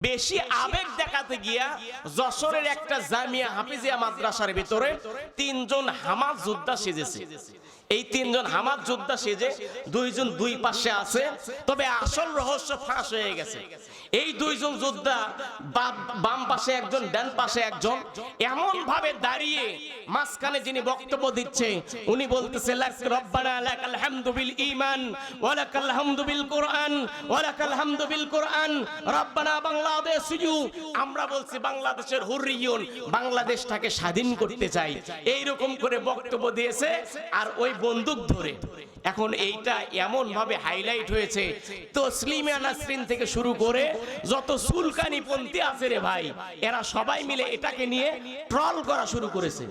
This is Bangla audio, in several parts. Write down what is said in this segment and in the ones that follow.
বেশি আবেগ দেখাতে গিয়া যশোরের একটা জামিয়া হাফিজিয়া মাদ্রাসার ভিতরে তিনজন হামাজ যোদ্ধা সেজেছে। এই তিনজন হামাজ যোদ্ধা সেজে দুইজন দুই পাশে আছে, তবে আসল রহস্য ফাঁস হয়ে গেছে। এই দুইজন যোদ্ধা বাম পাশে একজন, ডান পাশে একজন এমন ভাবে দাঁড়িয়ে মাঝখানে যিনি বক্তব্য দিচ্ছে, উনি বলতেছে রব্বানা লাকাল হামদু বিল ঈমান ওয়া লাকাল হামদু বিল কোরআন ওয়া লাকাল হামদু বিল কোরআন। রব্বানা বাংলাদেশ আমরা বলছি, বাংলাদেশের হুররিয়ন, বাংলাদেশটাকে স্বাধীন করতে চাই। এই রকম করে বক্তব্য দিয়েছে, আর ওই বন্দুক ধরে। এখন এইটা এমন ভাবে হাইলাইট হয়েছে তো স্লিমা নাসরিন থেকে শুরু করে যত সুলকানি পন্থী আছে রে ভাই, এরা সবাই মিলে এটাকে নিয়ে ট্রল করা শুরু করেছে।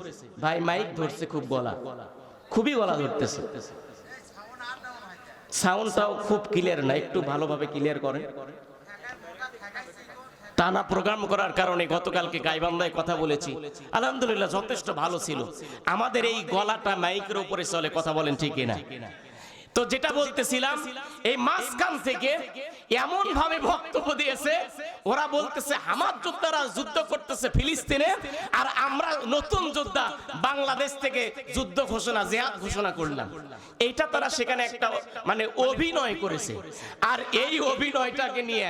ভাই মাইক ধরছে খুব গলা। খুবই গলা ধরতেছে। সাউন্ডটাও খুব ক্লিয়ার না, একটু ভালোভাবে ক্লিয়ার করেন। টানা প্রোগ্রাম করার কারণে গতকালকে গাইবান্ধায় কথা বলেছি। আলহামদুলিল্লাহ, যথেষ্ট ভালো ছিল। আমাদের এই গলাটা মাইকের উপরে চলে, কথা বলেন ঠিক না তো যেটা বলতেছিলাম, এই মাঝখান থেকে এমন ভাবে বক্তব্য দিয়েছে, ওরা বলতেছে, হামাদ যোদ্ধারা যুদ্ধ করতেছে ফিলিস্তিনে, আর আমরা নতুন যোদ্ধা বাংলাদেশ থেকে যুদ্ধ ঘোষণা, জেহাদ ঘোষণা করলাম। এইটা তারা সেখানে একটা মানে অভিনয় করেছে। আর এই অভিনয়টাকে নিয়ে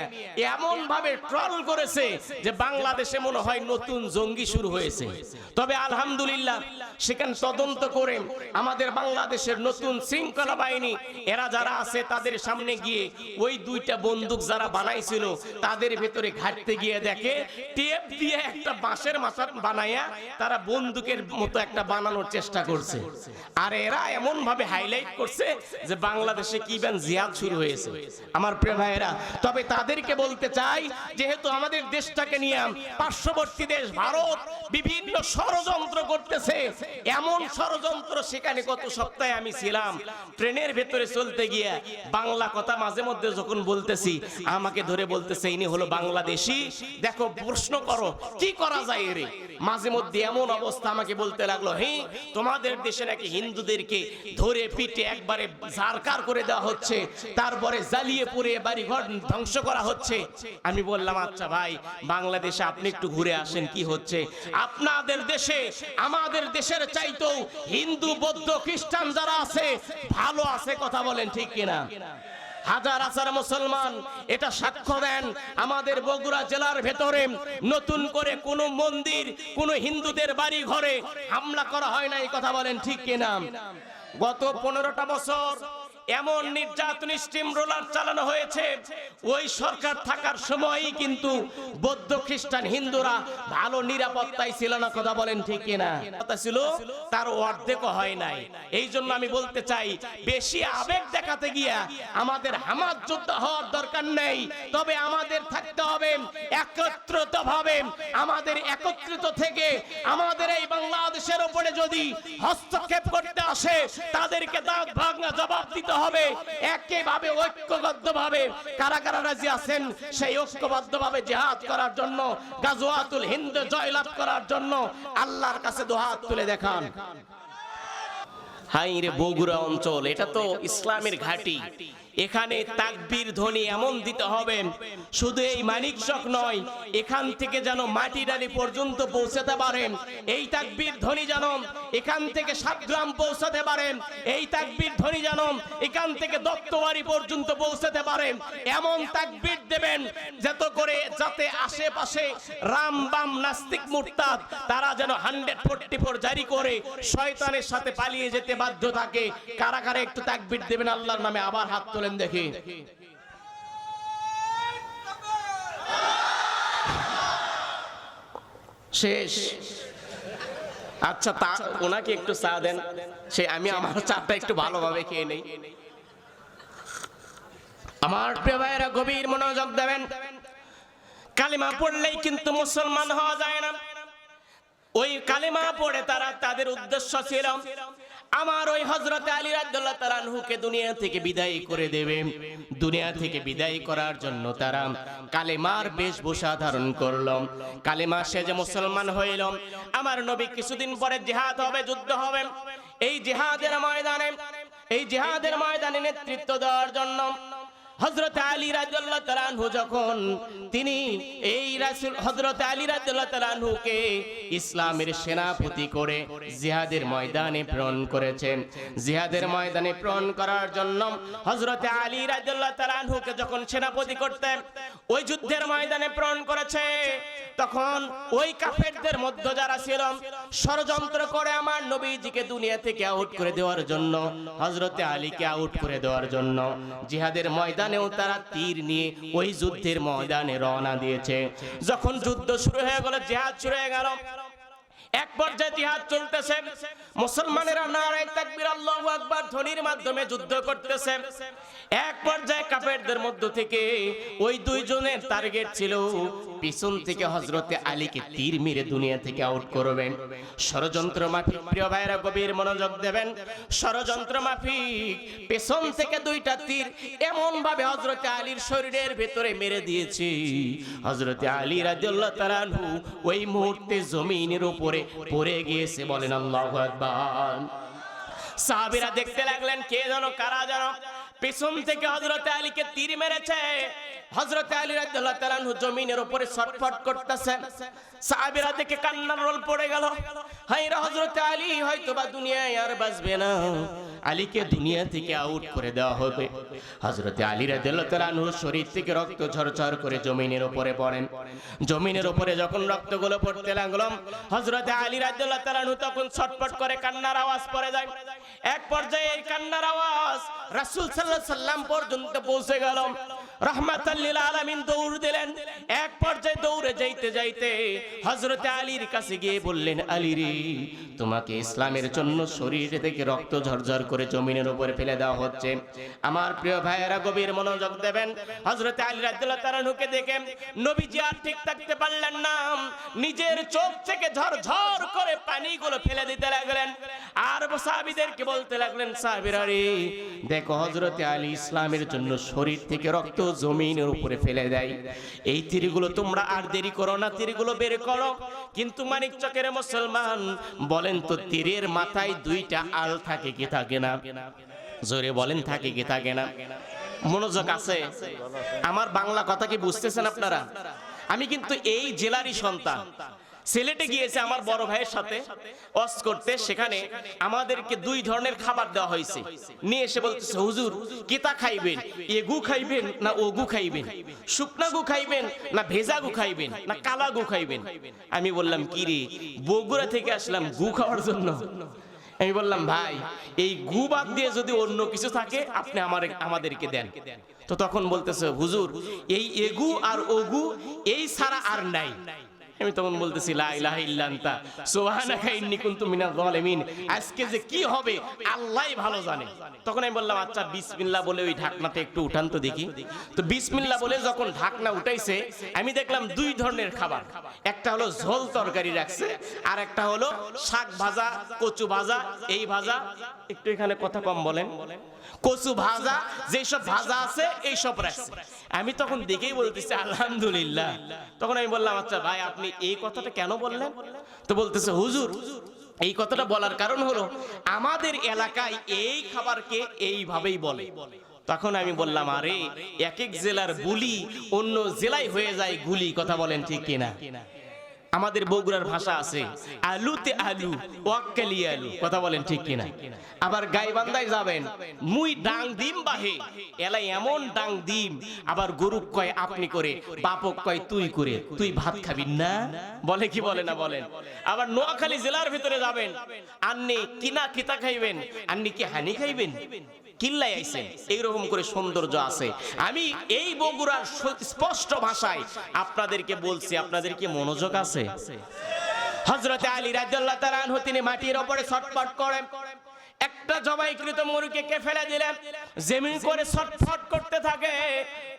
এমন ভাবে ট্রল করেছে যে বাংলাদেশে মনে হয় নতুন জঙ্গি শুরু হয়েছে। তবে আলহামদুলিল্লাহ, সেখানে তদন্ত করে আমাদের বাংলাদেশের নতুন শৃঙ্খলা বাহিনী এরা যারা আছে তাদের সামনে গিয়ে ওই দুইটা বন্দুক যারা বানাইছিল, তাদের ভেতরে ঘাটতে গিয়ে দেখে, টেপ দিয়ে একটা বাঁশের মাথা বানাইয়া তারা বন্দুকের মতো একটা বানানোর চেষ্টা করছে। আর এরা এমন ভাবে হাইলাইট করছে যে বাংলাদেশে কি ব্যান জিহাদ শুরু হয়েছে। আমার প্রিয় ভাইয়েরা, তবে তাদেরকে বলতে চাই, যেহেতু আমাদের দেশটাকে নিয়ে পার্শ্ববর্তী দেশ ভারত বিভিন্ন ষড়যন্ত্র করতেছে, এমন ষড়যন্ত্র সেখানে গত সপ্তাহে আমি ছিলাম। ট্রেনের ভেতরে চলতে গিয়ে বাংলা কথা মাঝে মধ্যে যখন বলতেছি, আমাকে ধরে বলতেছে, ইনি হলো বাংলাদেশি। দেখো, প্রশ্ন করো, কি করা যায় এরে মাঝে মধ্যে এমন অবস্থা আমাকে বলতে লাগল, হে, তোমাদের দেশে নাকি হিন্দুদেরকে ধরে পিটে একবারে জারকার করে দেওয়া হচ্ছে, তারপরে জ্বালিয়ে পুড়ে বাড়ি ঘর ধ্বংস করা হচ্ছে? আমি বললাম আচ্ছা ভাই, বাংলাদেশে আপনি একটু ঘুরে আসেন, কি হচ্ছে? আপনাদের দেশে, আমাদের দেশের চাইতেও হিন্দু, বৌদ্ধ, খ্রিস্টান যারা আছে, ভালো আছে কথা বলেন ঠিক কিনা? হাজার হাজার মুসলমান, এটা সাক্ষ্য দেন, আমাদের বগুড়া জেলার ভেতরে নতুন করে কোনো মন্দির, কোনো হিন্দুদের বাড়ি ঘরে হামলা করা হয় না, এই কথা বলেন ঠিক কিনা? গত পনেরোটা বছর এমন নির্যাতন স্টিম রোলার চালানো হয়েছে। ওই সরকার থাকার সময়ই কিন্তু বৌদ্ধ খ্রিস্টান হিন্দুরা ভালো নিরাপত্তায় ছিল না, কথা বলেন ঠিক কিনা? কথা ছিল, তার অর্ধেক হয় নাই। এই জন্য আমি বলতে চাই, বেশি আবেগ দেখাতে গিয়া আমাদের হামাদ যোদ্ধা হওয়ার দরকার নেই। তবে আমাদের থাকতে হবে একত্রিত ভাবে আমাদের একত্রিত থেকে আমাদের এই বাংলাদেশের উপরে যদি হস্তক্ষেপ করতে আসে, তাদেরকে দাঁত ভাঙা জবাব দিতে হবে। একেভাবে ঐক্যবদ্ধভাবে কারা কারা রাজি আছেন, সেই ঐক্যবদ্ধভাবে জেহাদ করার জন্য, গাজওয়াতুল হিন্দ জয়লাভ করার জন্য আল্লাহর কাছে দোহাত তুলে দেখান। হাই রে বগুড়া অঞ্চল, এটা তো ইসলামের ঘাঁটি। এখানে তাকবীর ধ্বনি এমন দিতে হবে। শুধু এই মানিক চক নয়, এখান থেকে যেন মাটি ডালি পর্যন্ত পৌঁছাতে পারেন। এই তাকবীর ধ্বনি যেন এখান থেকে সাত গ্রাম পৌঁছাতে পারেন। এই তাকবীর ধ্বনি যেন এখান থেকে দত্তবাড়ি পর্যন্ত পৌঁছাতে পারেন। এমন তাকবীর দেবেন যাতে করে যাতে আশেপাশে রাম বাম নাস্তিক মুরতাদ, তারা যেন হান্ড্রেড ফোর্টি ফোর জারি করে শয়তানের সাথে পালিয়ে যেতে বাধ্য থাকে। কারা কারা একটু তাকবীর দেবেন, আল্লাহর নামে আবার হাত তোলেন দেখি। শেষ। আচ্ছা তা ওনাকে একটু চা দেন। সে আমি আমার চাটা একটু ভালোভাবে খেয়ে নেই। আমার প্রিয় ভাইয়েরা গভীর মনোযোগ দেবেন। কালিমা পড়লেই কিন্তু মুসলমান হওয়া যায় না। ওই কালিমা পড়ে তারা তাদের উদ্দেশ্য ছিল আমার ওই হজরত আলী রাজ্লাহ তালানহুকে দুনিয়া থেকে বিদায় করে দেবে। দুনিয়া থেকে বিদায় করার জন্য তারা কালেমার বেশভূষা ধারণ করল। কালেমা সে যে মুসলমান হইল, আমার নবী কিছুদিন পরে জেহাদ হবে, যুদ্ধ হবে। এই জেহাদের ময়দানে, এই জেহাদের ময়দানে নেতৃত্ব দেওয়ার জন্য হজরত আলী রাজুল্লাহ তালানহু যখন তিনি এই রাসুল আলী রাজুল্লাহ তালানহুকে ইসলামের সেনাপতি করে জিহাদের ময়দানে প্রেরণ করেছেন। জিহাদের ময়দানে প্রেরণ করার জন্য আলী রাজুল্লাহ তালানহুকে যখন সেনাপতি করতেন, ওই যুদ্ধের ময়দানে প্রেরণ করেছে। তখন ওই কাফেরদের মধ্যে যারা ছিল, ষড়যন্ত্র করে আমার নবীজিকে দুনিয়া থেকে আউট করে দেওয়ার জন্য হজরতে আলীকে আউট করে দেওয়ার জন্য জিহাদের ময়দানেও তারা তীর নিয়ে ওই যুদ্ধের ময়দানে রওনা দিয়েছে। যখন যুদ্ধ শুরু হয়ে গেল, জিহাদ শুরু হয়ে গেল। এক পর্যায়ে জিহাদ চলতেছে। মুসলমানেরা নারায় তাকবীর, আল্লাহু আকবার ধ্বনির মাধ্যমে যুদ্ধ করতেছে। এক পর্যায়ে কাফেরদের মধ্য থেকে ওই দুইজনের টার্গেট ছিল পিছন থেকে হজরতে আলীকে তীর মেরে দুনিয়া থেকে আউট করবেন। ষড়যন্ত্র মাফিক প্রিয় ভাইরা গভীর মনোযোগ দেবেন। ষড়যন্ত্র মাফিক পেছন থেকে দুইটা তীর এমন ভাবে হজরতে আলীর শরীরের ভেতরে মেরে দিয়েছি। হজরতে আলী রাদিয়াল্লাহু তাআলা আনহু ওই মুহূর্তে জমিনের উপরে পড়ে গিয়েছে, বলেন আল্লাহু আকবার। সাহাবীরা দেখতে লাগলেন, কে যেন, কারা যেন পেছন থেকে হজরত আলীকে তীর মেরেছে। হজরত আলী রাদিয়াল্লাহু তাআলা আনহু জমিনের উপরে ছটফট করতেছে। সাহাবিরা দেখে কান্নার রোল পড়ে গেল। হাইরা হজরত আলী হয়তো বা দুনিয়ায় আর বাঁচবে না। আলীকে দুনিয়া থেকে আউট করে দেওয়া হবে। হজরতে আলী আনহু শরীর থেকে রক্ত ঝরঝর করে জমিনের উপরে পড়েন। জমিনের উপরে যখন রক্তগুলো পড়তে লাগলাম হজরতে আলী আনহু তখন ছটপট করে কান্নার আওয়াজ পড়ে যায়। এক পর্যায়ে এই কান্নার আওয়াজ রাসূল সাল্লাহ সাল্লাম পর্যন্ত পৌঁছে গেল। রহমাতাল্লিল আমার প্রিয় ভাইয়েরা, গভীর মনোযোগ দেবেন। দেখে নবীজি আর ঠিক থাকতে পারলেন না। নিজের চোখ থেকে ঝরঝর করে পানিগুলো ফেলে দিতে লাগলেন। আর সাহাবীদেরকে বলতে লাগলেন, সাহাবীরা দেখো হযরতে আলী ইসলামের জন্য শরীর থেকে রক্ত জমিনের উপরে ফেলে দেয়। এই তীরগুলো তোমরা আর দেরি করো না, তীরগুলো বের করো। কিন্তু মানিক চকের মুসলমান বলেন তো, তীরের মাথায় দুইটা আল থাকে কি থাকে না? জোরে বলেন, থাকে কি থাকে না? মনোযোগ আছে? আমার বাংলা কথা কি বুঝতেছেন আপনারা? আমি কিন্তু এই জেলারই সন্তান। সিলেটে গিয়েছে আমার বড় ভাইয়ের সাথে অস করতে সেখানে আমাদেরকে দুই ধরনের খাবার দেওয়া হয়েছে। নিয়ে এসে বলতেছে হুজুর কিতা খাইবেন? এগু খাইবেন? না ওগু খাইবেন? শুকনা গু খাইবেন না ভেজা গু খাইবেন? না কালা গু খাইবেন? আমি বললাম কি রে বগুড়া থেকে আসলাম গু খাওয়ার জন্য। আমি বললাম ভাই এই গু বাদ দিয়ে যদি অন্য কিছু থাকে আপনি আমার আমাদেরকে দেন। তো তখন বলতেছে হুজুর এই এগু আর ওগু এই ছাড়া আর নাই আমি তখন বলতেছি, লা ইলাহা ইল্লা সুবহানাকা ইন্নী কুনতু মিনাজ জালিমিন আজকে যে কি হবে, আল্লাহই ভালো জানে। তখন আমি বললাম আচ্ছা বিসমিল্লাহ বলে ওই ঢাকনাতে একটু উঠান তো দেখি। তো বিসমিল্লাহ বলে যখন ঢাকনা উঠাইছে, আমি দেখলাম দুই ধরনের খাবার। একটা হলো ঝোল তরকারি রাখছে, আর একটা হলো শাক ভাজা, কচু ভাজা, এই ভাজা। একটু এখানে কথা কম বলেন। কচু ভাজা, যেসব ভাজা আছে এই সব রাখছে। আমি তখন দেখেই বলতেছি, আলহামদুলিল্লাহ। তখন আমি বললাম আচ্ছা ভাই, আপনি এই কথাটা কেন বললেন? তো বলতেছে, হুজুর, এই কথাটা বলার কারণ হলো, আমাদের এলাকায় এই খাবারকে এইভাবেই বলে। তখন আমি বললাম, আরে এক এক জেলার বুলি অন্য জেলায় হয়ে যায় গুলি, কথা বলেন ঠিক কিনা? আমাদের বগুড়ার ভাষা আছে, আলুতে আলু, ওয়াক্কালি আলু, কথা বলেন ঠিক কিনা? আবার গাইবান্ধায় যাবেন, মুই ডাং দিম বাহে, এলাই এমন ডাং দিম, আবার গরু কয় আপনি করে, বাপক কয় তুই করে, তুই ভাত খাবি না? বলে কি বলে না বলেন? আবার নোয়াখালী জেলার ভিতরে যাবেন, আন্নি কিনা কিতা খাইবেন, আন্নি কি হানি খাইবেন? কিল্লাই আইছেন এইরকম করে সৌন্দর্য আছে। আমি এই বগুড়ার স্পষ্ট ভাষায় আপনাদেরকে বলছি, আপনাদের কি মনোযোগ আছে? হজরতে আলী রাজ্লাহ তালান তিনি মাটির ওপরে ছটপট করেন। একটা জবাইকৃত মুরগিকে ফেলে দিলেন? জমিন করে ছটফট করতে থাকে।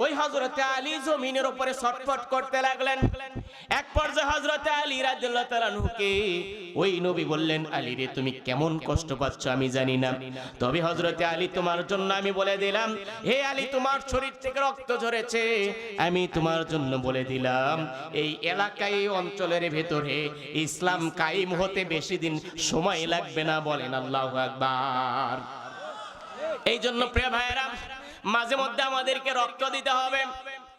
ওই হজরতে আলী জমিনের উপরে ছটফট করতে লাগলেন। এক পর্যায়ে হজরতে আলী রাজ্লাহ তালানহুকে ওই নবী বললেন, আলী রে, তুমি কেমন কষ্ট পাচ্ছ আমি জানি না। তবে হজরতে আলী তোমার জন্য আমি বলে দিলাম, হে আলী, তোমার শরীর থেকে রক্ত ঝরেছে। আমি তোমার জন্য বলে দিলাম, এই এলাকায় অঞ্চলের ভেতরে ইসলাম কায়েম হতে বেশি দিন সময় লাগবে না। বলেন আল্লাহ আকবার। এই জন্য প্রিয় ভাইয়েরা, মাঝে মধ্যে আমাদেরকে রক্ত দিতে হবে।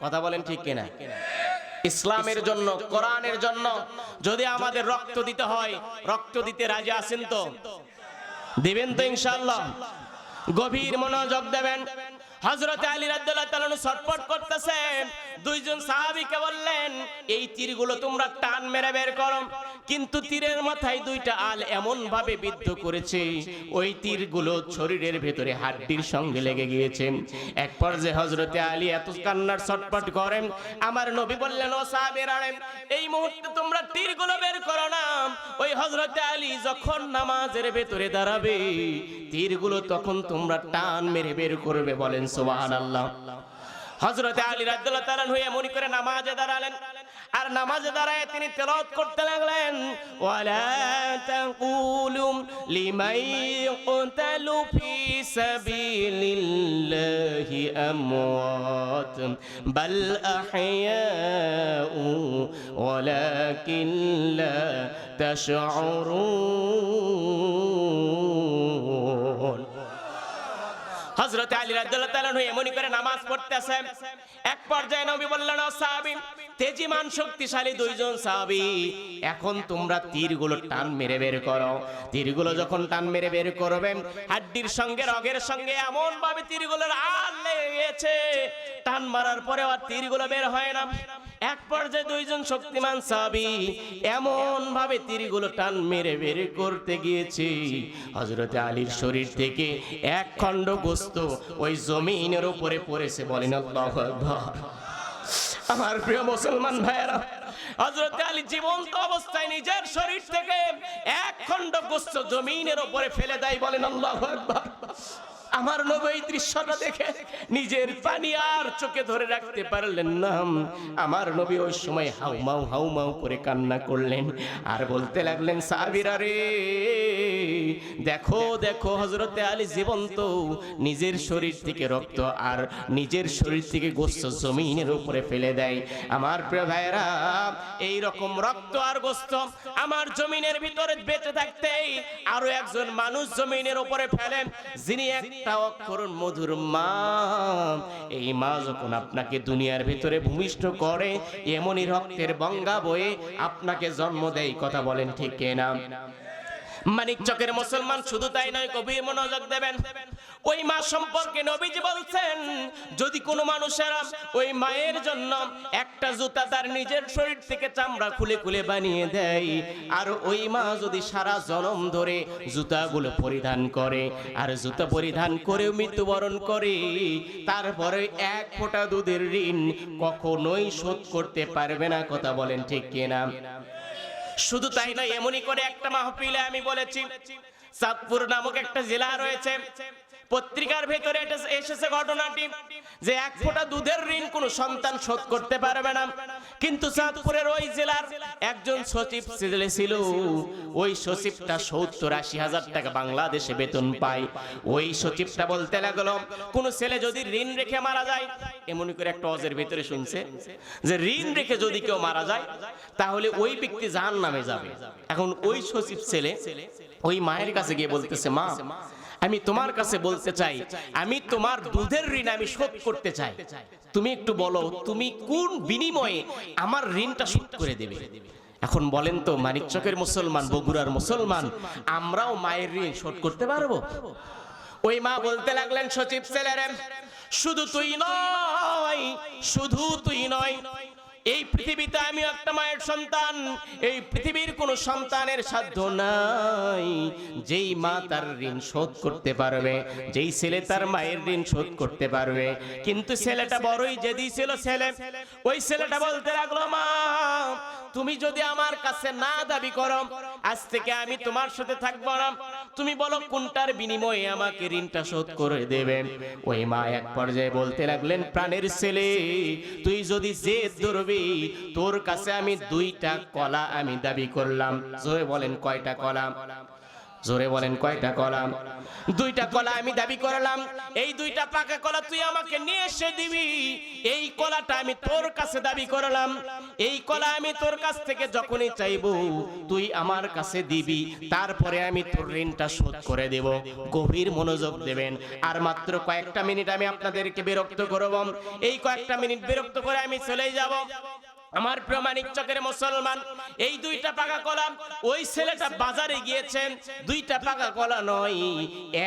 কথা বলেন ঠিক কিনা? ইসলামের জন্য, কোরআনের জন্য যদি আমাদের রক্ত দিতে হয়, রক্ত দিতে রাজি আছেন তো? দিবেন তো ইনশাআল্লাহ। গভীর মনোযোগ দেবেন। হযরত আলী তাআলা ছটফট করতেছেন। দুইজন সাহাবীকে বললেন, এই তীরগুলো তোমরা টান মেরে বের করো। কিন্তু তীরের মাথায় দুইটা আল এমন ভাবে বিদ্ধ করেছে, ওই তীরগুলো শরীরের ভেতরে হাড্ডির সঙ্গে লেগে গিয়েছে। এক পর্যায়ে হযরতে আলী এত কান্নার ছটফট করেন, আমার নবী বললেন, ও সাহাবীরা, এই মুহূর্তে তোমরা তীরগুলো বের করো না। ওই হযরতে আলী যখন নামাজের ভেতরে দাঁড়াবে, তীরগুলো তখন তোমরা টান মেরে বের করবে বলেন, সুবহানাল্লাহ। হযরতে আলী রাদিয়াল্লাহু তাআলা হয়ে মনে করে নামাজে দাঁড়ালেন। আর নামাজে দাঁড়ায় তিনি তেলাওয়াত করতে লাগলেন হযরত আলী রাদিয়াল্লাহু তাআলা এমনই করে নামাজ পড়তেছে এক পর্যায়ে নবী বললেন, ও তেজিমান শক্তিশালী দুইজন সাহাবী, এখন তোমরা তীরগুলো টান মেরে বের করো। তীরগুলো যখন টান মেরে বের করবে, হাড্ডির সঙ্গে, রগের সঙ্গে এমন ভাবে তীরগুলোর আল লেগেছে, টান মারার পরে আর তীরগুলো বের হয় না। এক পর্যায়ে দুইজন শক্তিমান সাহাবী এমন ভাবে তীরগুলো টান মেরে বের করতে গিয়েছে। হযরত আলীর শরীর থেকে এক খণ্ড গোস্ত ওই জমিনের উপরে পড়েছে, বলেন আল্লাহু আমার প্রিয় মুসলমান ভাইয়েরা, হযরত আলী জীবন্ত অবস্থায় নিজের শরীর থেকে এক খণ্ড গোস্ত জমিনের উপরে ফেলে দেয় বলেন আল্লাহু আকবার। আমার নবী দৃশ্যটা দেখে নিজের পানি আর চোখে ধরে রাখতে পারলেন না। আমার নবী ওই সময় হাউমাউ হাউমাউ করে কান্না করলেন আর বলতে লাগলেন সাবিরা রে, দেখো দেখো হজরতে আলী জীবন্ত, নিজের শরীর থেকে রক্ত আর নিজের শরীর থেকে গোস্ত জমিনের উপরে ফেলে দেয়। আমার প্রিয় ভাইয়েরা, এই রকম রক্ত আর গোস্ত আমার জমিনের ভিতরে বেঁচে থাকতেই আরও একজন মানুষ জমিনের উপরে ফেলেন, যিনি একটা অক্ষর মধুর মা এই মা যখন আপনাকে দুনিয়ার ভিতরে ভূমিষ্ঠ করে, এমনই রক্তের বঙ্গা বয়ে আপনাকে জন্ম দেয়, কথা বলেন ঠিক কিনা? মানিক চকের মুসলমান শুধু তাই নয় গভীর মনোযোগ দেবেন। ওই মা সম্পর্কে নবীজি বলছেন, যদি কোনো মানুষের ওই মায়ের জন্য একটা জুতা তার নিজের শরীর থেকে চামড়া খুলে খুলে বানিয়ে দেয়, আর ওই মা যদি সারা জনম ধরে জুতাগুলো পরিধান করে, আর জুতা পরিধান করেও মৃত্যুবরণ করে, তারপরে এক ফোঁটা দুধের ঋণ কখনোই শোধ করতে পারবে না, কথা বলেন ঠিক কিনা? শুধু তাই নয় এমনই করে একটা মাহফিলে আমি বলেছি চাঁদপুর নামক একটা জেলা রয়েছে। পত্রিকার ভেতরে এসেছে ঘটনাটি যে এক ফোঁটা দুধের ঋণ কোন সন্তান শোধ করতে পারবে না। কিন্তু চাঁদপুরের ওই জেলার একজন সচিব ছিল। ওই সচিবটা সত্তর আশি হাজার টাকা বাংলাদেশে বেতন পায়। ওই সচিবটা বলতে লাগল, কোন ছেলে যদি ঋণ রেখে মারা যায়, এমন করে একটা অজের ভেতরে শুনছে যে ঋণ রেখে যদি কেউ মারা যায়, তাহলে ওই ব্যক্তি জাহান নামে যাবে। এখন ওই সচিব ছেলে ওই মায়ের কাছে গিয়ে বলতেছে, মা আমি তোমার কাছে বলতে চাই, আমি তোমার দুধের ঋণ আমি শোধ করতে চাই। তুমি একটু বলো, তুমি কোন বিনিময়ে আমার ঋণটা শোধ করে দেবে? এখন বলেন তো, মানিক চকের মুসলমান, বগুড়ার মুসলমান, আমরাও মায়ের ঋণ শোধ করতে পারব? ওই মা বলতে লাগলেন, সচিব ছেলেরে, শুধু তুই নয়, শুধু তুই নয় এই পৃথিবীতে আমি একটা মায়ের সন্তান। এই পৃথিবীর কোন সন্তানের সাধ্য নাই। যেই মা তার ঋণ শোধ করতে পারবে, যেই ছেলে তার মায়ের ঋণ শোধ করতে পারবে। কিন্তু ছেলেটা বড়ই জেদি ছিল ছেলে। ওই ছেলেটা বলতে লাগল, মা, তুমি যদি আমার কাছে না দাবি করো, আজ থেকে আমি তোমার সাথে থাকব না। তুমি বলো কোনটার বিনিময়ে আমাকে ঋণটা শোধ করে দেবে? ওই মা এক পর্যায়ে বলতে লাগলেন, প্রাণের ছেলে, তুই যদি জেদ ধরবি তোর কাছে আমি দুইটা কলা আমি দাবি করলাম। জয় বলেন কয়টা কলা? জোরে বলেন, কয়টা কলা দুইটা কলা আমি দাবি করলাম, এই দুইটা পাকা কলা তুই আমাকে নিয়ে এসে দিবি। এই কলাটা আমি তোর কাছে দাবি করলাম, এই কলা আমি তোর কাছ থেকে যখনই চাইব, তুই আমার কাছে দিবি, তারপরে আমি তোর ঋণটা শোধ করে দেব। গভীর মনোযোগ দেবেন। আর মাত্র কয়েকটা মিনিট আমি আপনাদেরকে বিরক্ত করব। এই কয়েকটা মিনিট বিরক্ত করে আমি চলে যাব। আমার প্রমাণিক চকের মুসলমান, এই দুইটা পাকা কলা ওই ছেলেটা বাজারে গিয়েছেন, দুইটা পাকা কলা নয়,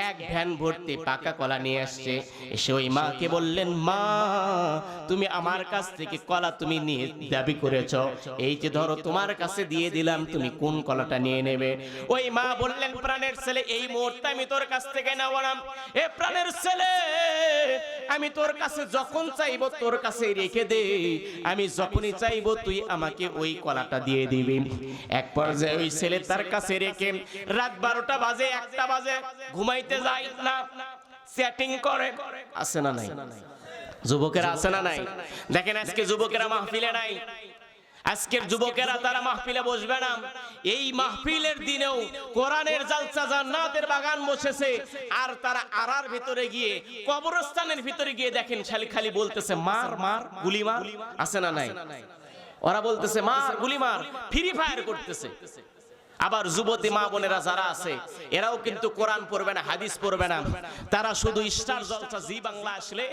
এক ভ্যান ভর্তি পাকা কলা নিয়ে আসছে। এসে ওই মাকে বললেন, মা, তুমি আমার কাছ থেকে কলা তুমি নিয়ে দাবি করেছ। এই যে ধরো তোমার কাছে দিয়ে দিলাম, তুমি কোন কলাটা নিয়ে নেবে? ওই মা বললেন, প্রাণের ছেলে, এই মুহূর্তে আমি তোর কাছ থেকে নেওয়ালাম। এ প্রাণের ছেলে, আমি তোর কাছে যখন চাইব তোর কাছে রেখে দে। আমি যখনই চাইব, তুই আমাকে ওই কলাটা দিয়ে দিবি। এক পর্যায়ে ওই ছেলে তার কাছে রেখে রাত বারোটা বাজে, একটা বাজে, ঘুমাইতে যায় না। সেটিং করে। আছে না নাই? যুবকেরা আছে না নাই? দেখেন, আজকে যুবকেরা মাহফিলে নাই। আজকের যুবকেরা তারা মাহফিলে বসবে না। এই মাহফিলের দিনেও কোরআনের জালসা জান্নাতের বাগান বসেছে। আর তারা আরার ভিতরে গিয়ে, কবরস্থানের ভিতরে গিয়ে দেখেন খালি খালি বলতেছে, মার মার, গুলি মার। আছে না নাই? ওরা বলতেছে, মার, গুলি মার। ফ্রি ফায়ার করতেছে। আবার যুবতী মা বোনেরা যারা আছে, এরাও কিন্তু কোরআন পড়বে না, হাদিস পড়বে না। তারা শুধু স্টার জলসা জি বাংলা আসলে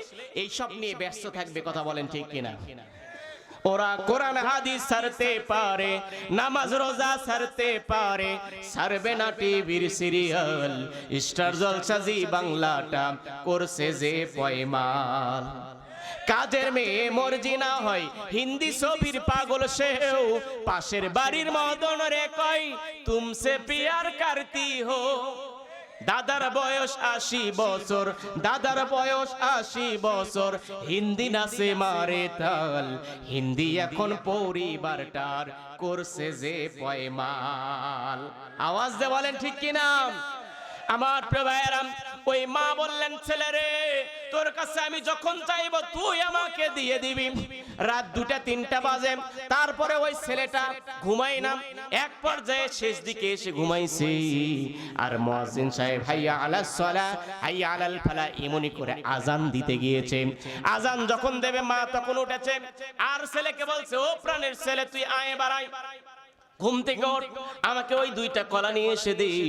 এইসব নিয়ে ব্যস্ত থাকবে, কথা বলেন ঠিক কিনা? ওরা কোরআন, হাদিস সারতে পারে, নামাজ, রোজা সারতে পারে। সারবে না টিভির সিরিয়াল, স্টার জলসা জি বাংলাটা করছে যে পয়মাল। কাজের মেয়ে মর্জি না হয়। হিন্দি ছবির পাগল সেও। পাশের বাড়ির মদন রে কয়, তুমসে পিয়ার করতি হো। দাদার বয়স আশি বছর, দাদার বয়স আশি বছর। হিন্দি নাচে মারে তাল, হিন্দি এখন পরিবারটার করছে যে পয়মাল। আওয়াজ দে বলেন, ঠিক কিনা আমার প্রভায়রাম ওই মা বললেন ছেলে রে তোর কাছে আমি যখন চাইব তুই আমাকে দিয়ে দিবি। রাত দুটা, তিনটা বাজে। তারপরে ওই ছেলেটা ঘুমাই না। এক পর্যায়ে শেষ দিকে এসে ঘুমাইছি। আর মুয়াজ্জিন সাহেব, হাইয়া আলাস সালা, হাইয়া আলাল ফালা এমনি করে আজান দিতে গিয়েছে। আজান যখন দেবে, মা তখন উঠেছে। আর ছেলেকে বলছে, ও প্রাণের ছেলে, তুই আয় বাড়াই ঘুম থেকে ওঠ। আমাকে ওই দুইটা কলা নিয়ে এসে দিই।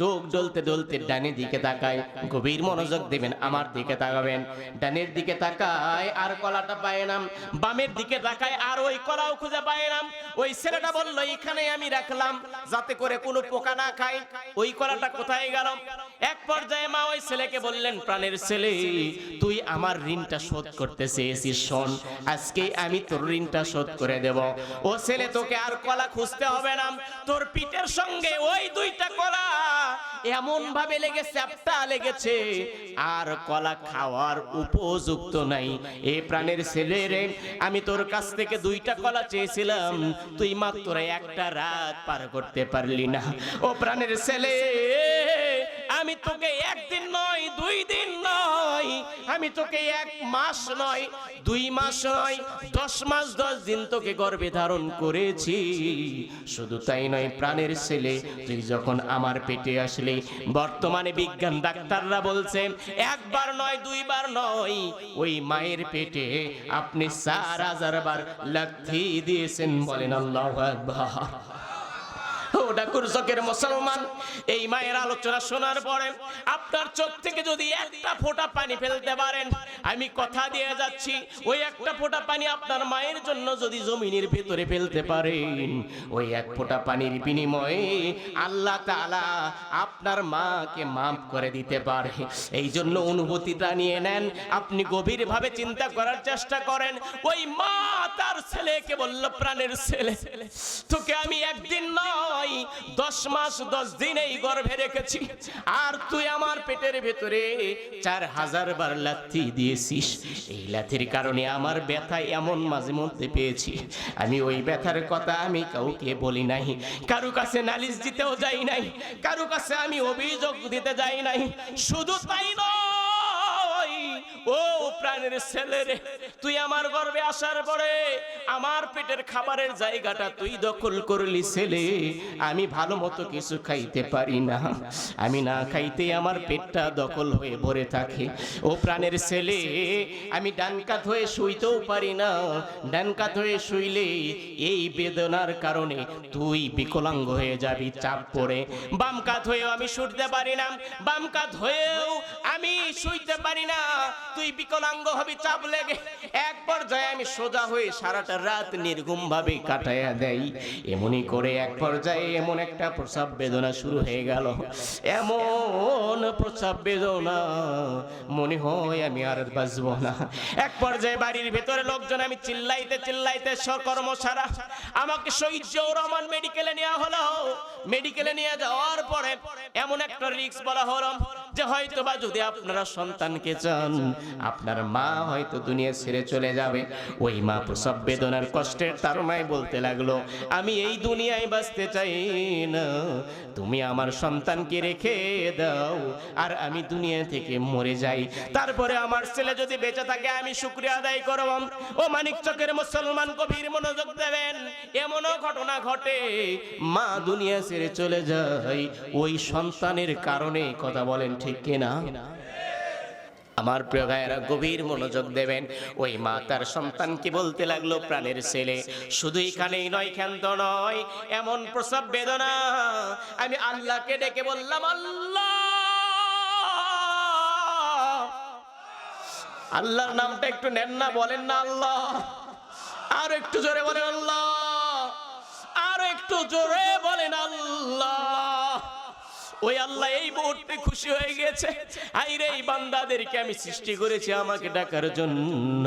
চোখ ডলতে ডলতে ডানের দিকে তাকায়। গভীর মনোযোগ দিবেন, আমার দিকে তাকাবেন। ডানের দিকে তাকায়, আর কলাটা পায় না। বামের দিকে তাকায়, আর ওই কলাও খুঁজে পায় না। ওই ছেলেটা বলল, এখানে আমি রাখলাম, যাতে করে কোনো পোকা না খায়। ওই কলাটা কোথায় গেল? এক পর্যায়ে মা ওই ছেলেকে বললেন, প্রাণের ছেলে, তুই আমার ঋণটা শোধ করতে চেয়েছিস, শোন। আজকে আমি তোর ঋণটা শোধ করে দেব। ও ছেলে তোকে আর কলা খুঁজতে হবে না। তোর পিঠের সঙ্গে ওই দুইটা কলা এমন ভাবে লেগেছে আপটা লেগেছে, আর কলা খাওয়ার উপযুক্ত নাই। এ প্রাণের ছেলে রে, আমি তোর কাছ থেকে দুইটা কলা চেয়েছিলাম, তুই মাত্র একটা রাত পার করতে পারলি না। ও প্রাণের ছেলে, আমি তোকে একদিন নয়, দুই দিন নয়, আমি তোকে এক মাস নয়, দুই মাস নয়, দশ মাস, দশ দিন তোকে গর্ভে ধারণ করেছি। শুধু তাই নয়, প্রাণের ছেলে, তুই যখন আমার পেটে আসলে, বর্তমানে বিজ্ঞান ডাক্তাররা বলছে, একবার নয়, দুইবার নয়, ওই মায়ের পেটে আপনি চার হাজার বার লাথি দিয়েছেন বলেন আল্লাহ আকবার। মুসলমান। এই মায়ের আলোচনা শোনার পরে আপনার চোখ থেকে যদি একটা ফোঁটা পানি ফেলতে পারেন, আমি কথা দিয়ে যাচ্ছি, ওই একটা ফোঁটা পানি আপনার মায়ের জন্য যদি জমিনের ভেতরে ফেলতে পারেন, ওই এক ফোঁটা পানির বিনিময়ে আল্লাহ তাআলা আপনার মাকে মাফ করে দিতে পারে। এই জন্য অনুভূতিটা নিয়ে নেন, আপনি গভীরভাবে চিন্তা করার চেষ্টা করেন, ওই মা তার ছেলেকে বলল, প্রাণের ছেলে, তোকে আমি একদিন নয় দশ মাস, দশ দিন এই গর্ভে রেখেছি। আর তুই আমার পেটের ভেতরে চার হাজার বার লাথি দিয়েছিস। এই লাথির কারণে আমার ব্যথা এমন মাঝে মধ্যে পেয়েছি। আমি ওই ব্যথার কথা আমি কাউকে বলি নাই। কারও কাছে নালিশ দিতেও যাই নাই। কারও কাছে আমি অভিযোগ দিতে যাই নাই। শুধু তাই নয় ও প্রাণের ছেলে রে, তুই আমার গর্বে আসার পরে আমার পেটের খাবারের জায়গাটা তুই দখল করলি ছেলে। আমি ভালো মতো কিছু খাইতে পারি না। আমি না খাইতে আমার পেটটা দখল হয়ে ভরে থাকে। ও প্রাণের ছেলে, আমি ডান কাত হয়ে শুইতেও পারি না। ডান কাত হয়ে শুইলে এই বেদনার কারণে তুই বিকলাঙ্গ হয়ে যাবি চাপ পড়ে। বাম কাত হয়েও আমি শুতে পারি না। বাম কাত হয়েও আমি শুইতে পারি না। তুই বিকলাঙ্গ হবি, চাপ লেগে। এক পর্যায়ে আমি সোজা হয়ে সারাটা রাত নির্ঘুম ভাবে কাটাইয়া দেই। এমনই করে এক পর্যায়ে এমন একটা প্রসাব বেদনা শুরু হয়ে গেল। এমন প্রসাব বেদনা মনে হয় আমি আর বাঁচবো না। এক পর্যায়ে বাড়ির ভেতরে লোকজন আমি চিল্লাইতে চিল্লাইতে সকর্ম সারা। আমাকে শহীদ রহমান মেডিকেলে নেওয়া হলো। মেডিকেলে নিয়ে যাওয়ার পরে এমন একটা রিক্স বলা হলো যে হয়তো বা যদি আপনারা সন্তানকে চান আপনার মা হয়তো দুনিয়া ছেড়ে চলে যাবে। ওই মা প্রসব বেদনার কষ্টের তারনায় বলতে লাগল, আমি এই দুনিয়ায় বাঁচতে চাই না। তুমি আমার সন্তানকে রেখে দাও আর আমি দুনিয়া থেকে মরে যাই। তারপরে আমার ছেলে যদি বেঁচে থাকে, আমি শুক্রিয়া আদায় করব। ও মানিক চকের মুসলমান কবির মনোযোগ দেবেন। এমনও ঘটনা ঘটে, মা দুনিয়া ছেড়ে চলে যায়। ওই সন্তানের কারণে কথা বলেন ঠিক কিনা? আমার প্রিয় গায়েরা গভীর মনোযোগ দেবেন। ওই মা তার সন্তানকে বলতে লাগল, প্রাণের ছেলে, শুধু এখানেই নয়, ক্ষান্ত নয়, এমন প্রসব বেদনা, আমি আল্লাহকে ডেকে বললাম, আল্লাহ! আল্লাহর নামটা একটু নেন না, বলেন না, আল্লাহ! আর একটু জোরে বলেন, আল্লাহ! আর একটু জোরে বলেন, আল্লাহ! ওই আল্লাহ এই মুহূর্তে খুশি হয়ে গেছে। আইরে, এই বান্দাদেরকে আমি সৃষ্টি করেছি আমাকে ডাকার জন্য।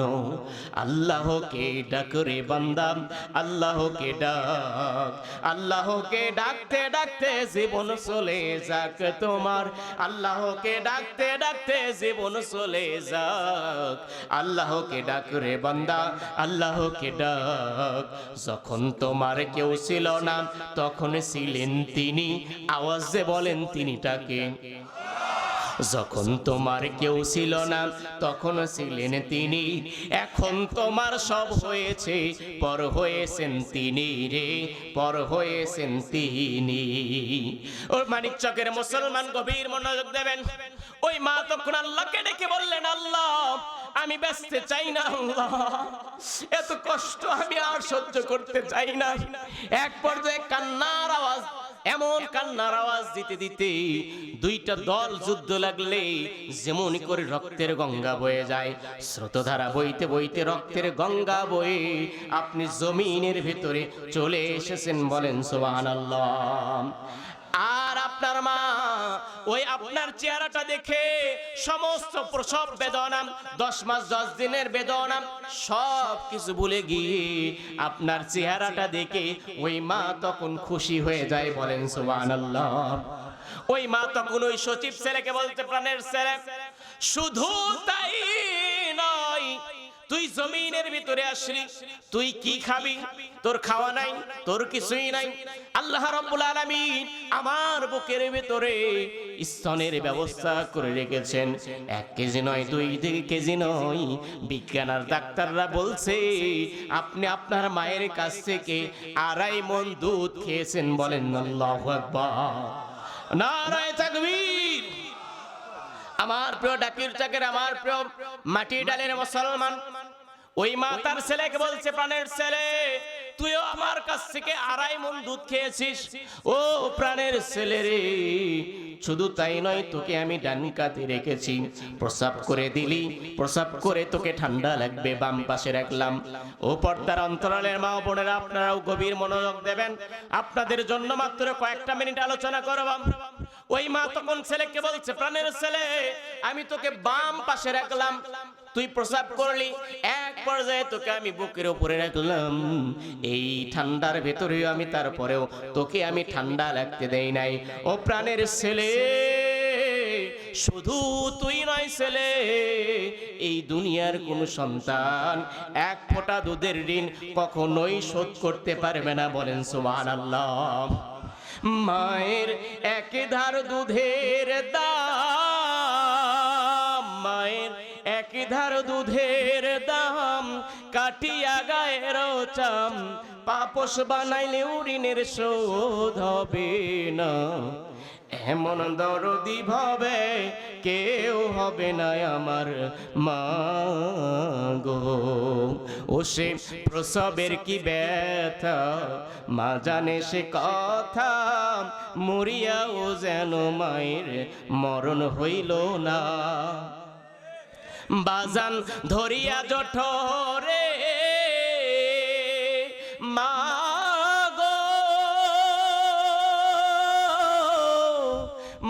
আল্লাহকে ডাক রে বান্দা, আল্লাহকে ডাক। আল্লাহকে ডাকতে ডাকতে জীবন চলে যাক তোমার। আল্লাহকে ডাকতে ডাকতে জীবন চলে যাক। আল্লাহকে ডাক রে বান্দা, আল্লাহকে ডাক। যখন তোমার কেউ ছিল না, তখন ছিলেন তিনি। আওয়াজে বলেন তিনি তাকে যখন তোমার কেউ ছিল না, তখন ছিলেন তিনি। এখন তোমার সব হয়েছে, পর হয়েছেন তিনি রে, পর হয়েছেন তিনি। ওর মানিক চকের মুসলমান গভীর মনোযোগ দেবেন। ওই মা তখন আল্লাহকে ডেকে বললেন, আল্লাহ, আমি ব্যস্ত চাই না, আল্লাহ। এত কষ্ট আমি আর সহ্য করতে চাই না। এক পর্যায়ে আওয়াজ এমন কান্নার আওয়াজ দিতে দিতে দুইটা দল যুদ্ধ লাগলে যেমন করে রক্তের গঙ্গা বয়ে যায়। স্রোতধারা বইতে বইতে রক্তের গঙ্গা বয়ে আপনি জমিনের ভিতরে চলে এসেছেন বলেন, সুবহানাল্লাহ। আর আপনার মা, ওই আপনার চেহারাটা দেখে সমস্ত প্রসব বেদনা দশ মাস, দশ দিনের বেদনা সব কিছু ভুলে গিয়ে আপনার চেহারাটা দেখে ওই মা তখন খুশি হয়ে যায় বলেন, সুবহানাল্লাহ। ওই মা তখন ওই সচিব ছেলেকে বলতে, প্রাণের ছেলে, শুধু তাই তুই জমিনের ভিতরে আসলি, তুই কি খাবি? তোর খাওয়া নাই, তোর কিছুই নাই। আল্লাহ রাব্বুল আলামিন আমার বুকের ভিতরে স্তনের ব্যবস্থা করে রেখেছেন। এক কেজি নয়, দুই কেজি নয়। বিজ্ঞান আর ডাক্তাররা বলছে, আপনি আপনার মায়ের কাছ থেকে আড়াই মন দুধ খেয়েছেন বলেন আল্লাহু আকবার। নারায়ে তাকবীর। আমার প্রিয় ডাকির চাকের, আমার প্রিয় মাটি ডালের মুসলমান। ওই মা তার ছেলেকে বলছে, প্রাণের ছেলে, তুইও আমার কাছ থেকে আড়াই মন দুধ খেয়েছিস? ও প্রাণের ছেলে রে, শুধু তাই নয়, তোকে আমি ডান কাতে রেখেছি। প্রসাব করে দিলি, প্রসাব করে তোকে ঠান্ডা লাগবে, বাম পাশে রাখলাম। ও পর্দার অন্তরালের মা বোনেরা, আপনারাও গভীর মনোযোগ দেবেন। আপনাদের জন্য মাত্র কয়েকটা মিনিট আলোচনা করবাম ওই মা তখন ছেলেকে বলছে, প্রাণের ছেলে, আমি তোকে বাম পাশে রাখলাম। তুই প্রসাব করলি। এক পর্যায়ে তোকে আমি বুকের উপরে রাখলাম। এই ঠান্ডার ভেতরেও আমি তারপরেও তোকে আমি ঠান্ডা লাগতে দেই নাই। ও প্রাণের ছেলে, শুধু তুই নয় ছেলে, এই দুনিয়ার কোন সন্তান এক ফোঁটা দুধের ঋণ কখনোই শোধ করতে পারবে না বলেন সুবহানাল্লাহ। মায়ের এক ধার দুধের দাম, মায়ের এক ধার দুধের দাম, কাটিয়া গায়ের চাম পাপস বানাইলে উড়িনের শোধ হবে না। এমন দরদি ভাবে কেউ হবে না আমার মা গো। ও সে প্রসবের কি ব্যথা? মা জানে সে কথা, মরিয়াও যেন মায়ের মরণ হইল না। বাজান ধরিয়া জঠরে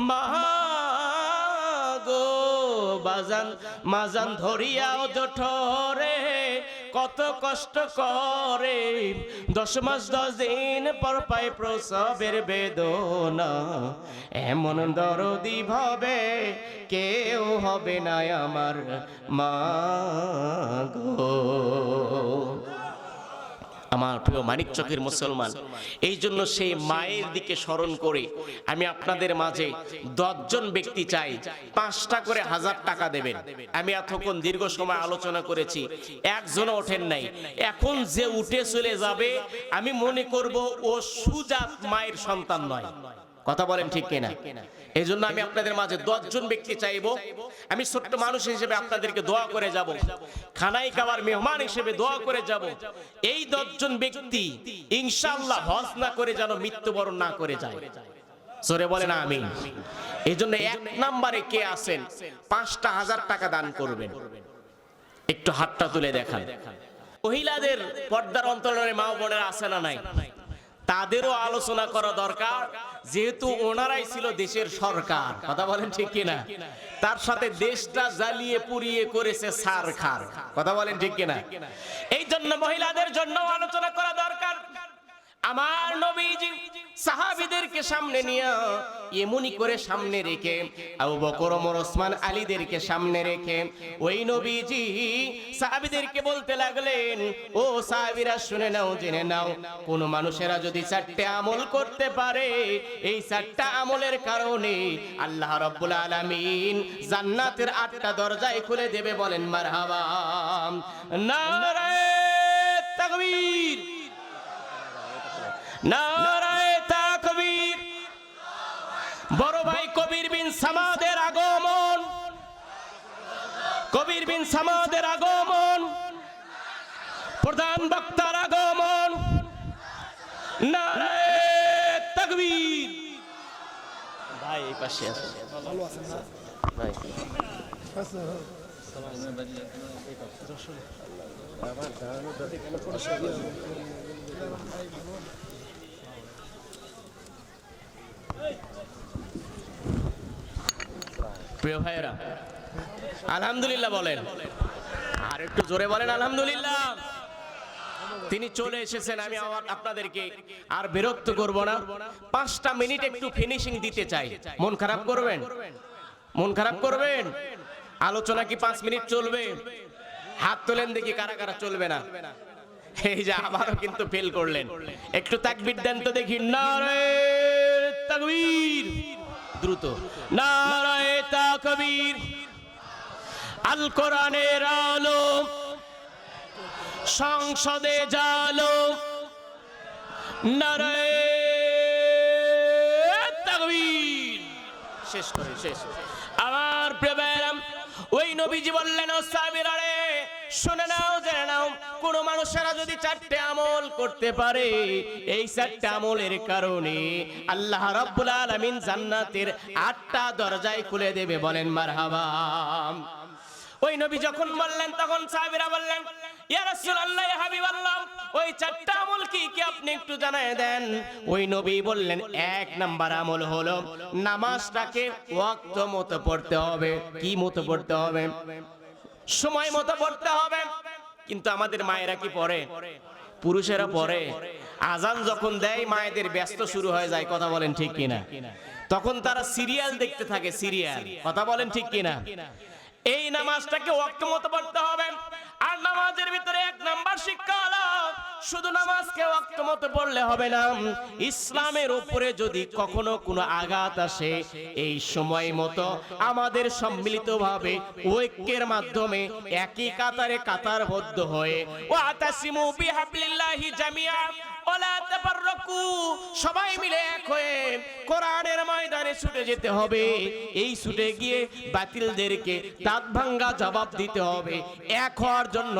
মা গো বাজান, মাজান ধরিয়াও জঠরে, কত কষ্ট করে। দশ মাস, দশ দিন পর পায় প্রসবের বেদনা। এমন দরদি ভাবে কেউ হবে না আমার মা গো আমার প্রিয় মানিক চকের মুসলমান এই জন্য সেই মায়ের দিকে স্মরণ করে। আমি আপনাদের মাঝে দশজন ব্যক্তি চাই, পাঁচটা করে হাজার টাকা দেবেন। আমি এতক্ষণ দীর্ঘ সময় আলোচনা করেছি, একজনও ওঠেন নাই। এখন যে উঠে চলে যাবে, আমি মনে করব ও সুজাত মায়ের সন্তান নয়। কথা বলেন ঠিক কিনা? এই জন্য আমি আপনাদের মাঝে দশজন ব্যক্তি চাইব, আমি ছোট্ট মানুষ হিসেবে আপনাদেরকে দোয়া করে যাব খানাই খাবার মেহমান হিসেবে দোয়া করে যাব। এই দশজন ব্যক্তি ইনশাআল্লাহ হজ না করে যেন মৃত্যুবরণ না করে যায়। আমি এই জন্য এক নম্বরে কে আছেন? পাঁচটা হাজার টাকা দান করবেন। একটু হাতটা তুলে দেখান। মহিলাদের পর্দার অন্তরের মা বোনেরা আছে না নাই? তাদেরও আলোচনা করা দরকার, যেহেতু ওনারাই ছিল দেশের সরকার। কথা বলেন ঠিক কিনা? তার সাথে দেশটা জ্বালিয়ে পুড়িয়ে করেছে সার খার কথা বলেন ঠিক কিনা? এই জন্য মহিলাদের জন্য আলোচনা করা দরকার। আমার নবীজি সাহাবিদেরকে সামনে নিয়ে এমনি করে সামনে রেখে, আবু বকর, ওমর, ওসমান, আলীদেরকে সামনে রেখে ওই নবীজি সাহাবিদেরকে বলতে লাগলেন, ও সাহাবিরা, শুনে নাও, জেনে নাও, কোন মানুষেরা যদি চারটে আমল করতে পারে, এই চারটা আমলের কারণে আল্লাহ রাব্বুল আলামিন জান্নাতের আটটা দরজায় খুলে দেবে বলেন, মারহাবা, নারায়ে তাকবীর। নারায়ে তাকবীর। বড় ভাই কবির বিন সামাদের আগমন। কবির বিন সামাদের আগমন। প্রধান বক্তার আগমন। নারায়ে তাকবীর। ভাই, এই পাশে আছে ভাই। প্রিয় ভাইয়েরা, আলহামদুলিল্লাহ বলেন। আর একটু জোরে বলেন, আলহামদুলিল্লাহ। তিনি চলে এসেছেন, আমি আমার আপনাদেরকে আর বিরক্ত করব না। পাঁচটা মিনিট একটু ফিনিশিং দিতে চাই। মন খারাপ করবেন? মন খারাপ করবেন? আলোচনা কি পাঁচ মিনিট চলবে? হাত তোলেন দেখি কারা কারা চলবে না। এই যে আবারও কিন্তু ফেল করলেন। একটু তাকবির দেন তো দেখি। নারে তাকবীর। দ্রুত। নারায়ে তাকবীর। আল কোরআনের আলো। সংসদে জালো। নারায়ে তাকবীর। শেষ করে, শেষ। আমার প্রেমেরাম ওই নবীজি বললেন ও সাহাবীরা রে শুনে নাও, জেনে নাও, কোন মানুষেরা যদি চারটে আমল করতে পারে, এই চারটে আমলের কারণে আল্লাহ রাব্বুল আলামিন জান্নাতের আটটা দরজায় খুলে দেবে, বলেন মারহাবা। ওই নবী যখন বললেন, তখন সাহাবীরা বললেন, ইয়া রাসূলুল্লাহ, ইয়া হাবিবাল্লাহ, ওই চারটা আমল কি কি আপনি একটু জানায় দেন? ওই নবী বললেন, এক নাম্বার আমল হলো নামাজটাকে ওয়াক্ত মতো পড়তে হবে। কি মতো পড়তে হবে? সময় মতো পড়তে হবে। কিন্তু আমাদের মায়েরা কি পড়ে? পুরুষেরা পড়ে। আজান যখন দেয়, মায়েদের ব্যস্ত শুরু হয়ে যায়, কথা বলেন ঠিক কিনা? তখন তারা সিরিয়াল দেখতে থাকে, সিরিয়াল। কথা বলেন ঠিক কিনা? এই নামাজটাকে ওয়াক্ত মতো পড়তে হবে। আর নামাজের ভিতরে এক নাম্বার শিক্ষা হলো শুধু নামাজকে ওয়াক্ত মতো পড়লে হবে না। ইসলামের উপরে যদি কখনো কোনো আঘাত আসে, এই সময় মতো আমাদের সম্মিলিতভাবে ঐক্যের মাধ্যমে একই কাতারে হয়ে, ওয়াতাসিমু বিহাবলিল্লাহি জামিয়া ওয়ালা সবাই মিলে এক হয়ে কোরআনের ময়দানে ছুটে যেতে হবে। এই ছুটে গিয়ে বাতিলদেরকে দাঁত জবাব দিতে হবে। এক হওয়ার জন্য